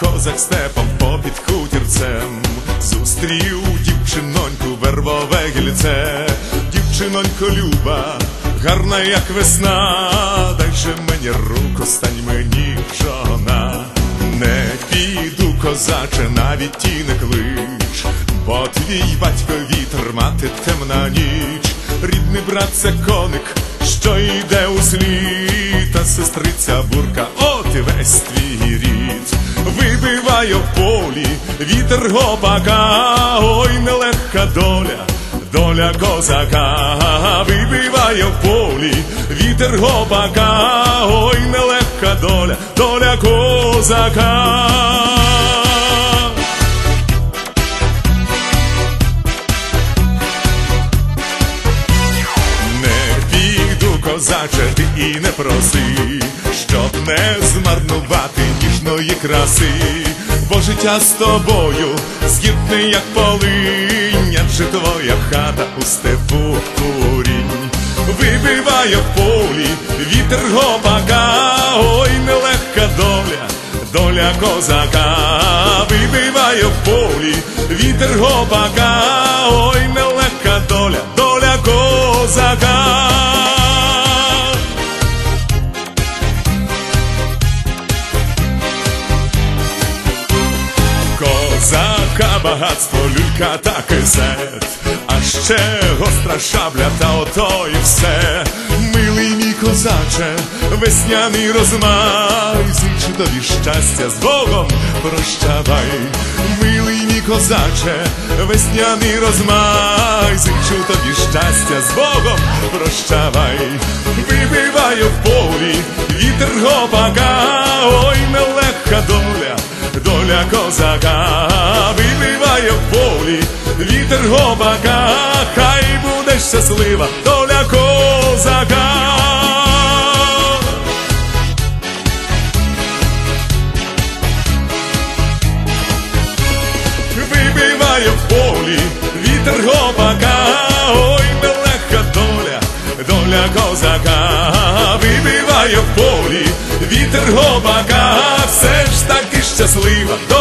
козак степом попід хутірцем, зустрів дівчиноньку вербове гільце, дівчинонько люба, гарна, як весна, дай же мені руку, стань мені жона, не піду, козаче, навіть ті не клич, бо твій батько вітер, мати темна ніч, рідний брат це коник, що йде у слід, та сестриця бурка, от і весь твій рід, вибиває в полі вітер гопака, ой, нелегка доля. Доля козака вибиває в полі, вітер гопака, ой, нелегка доля, доля козака. Козаче, ти і не проси, щоб не змарнувати ніжної краси, бо життя з тобою згідне, як полинь, адже твоя хата у степу курінь, вибиває в полі вітер гопака, ой, нелегка доля, доля козака, вибиває в полі вітер гопака, Козака, багатство, люлька та кисет, а ще гостра шабля, та ото і все. Милий мій козаче, весняний розмай, зичу тобі щастя з Богом прощавай. Милий мій козаче, весняний розмай, зичу тобі щастя з Богом прощавай. Вибиває в полі вітер гопака, ой, доля доля козака вибиває в полі, вітер гопака, хай буде щаслива доля козака. Вибиває в полі, вітер гопака, ой, нелегка доля, доля козака, вибиває в полі, вітер гопака, все ж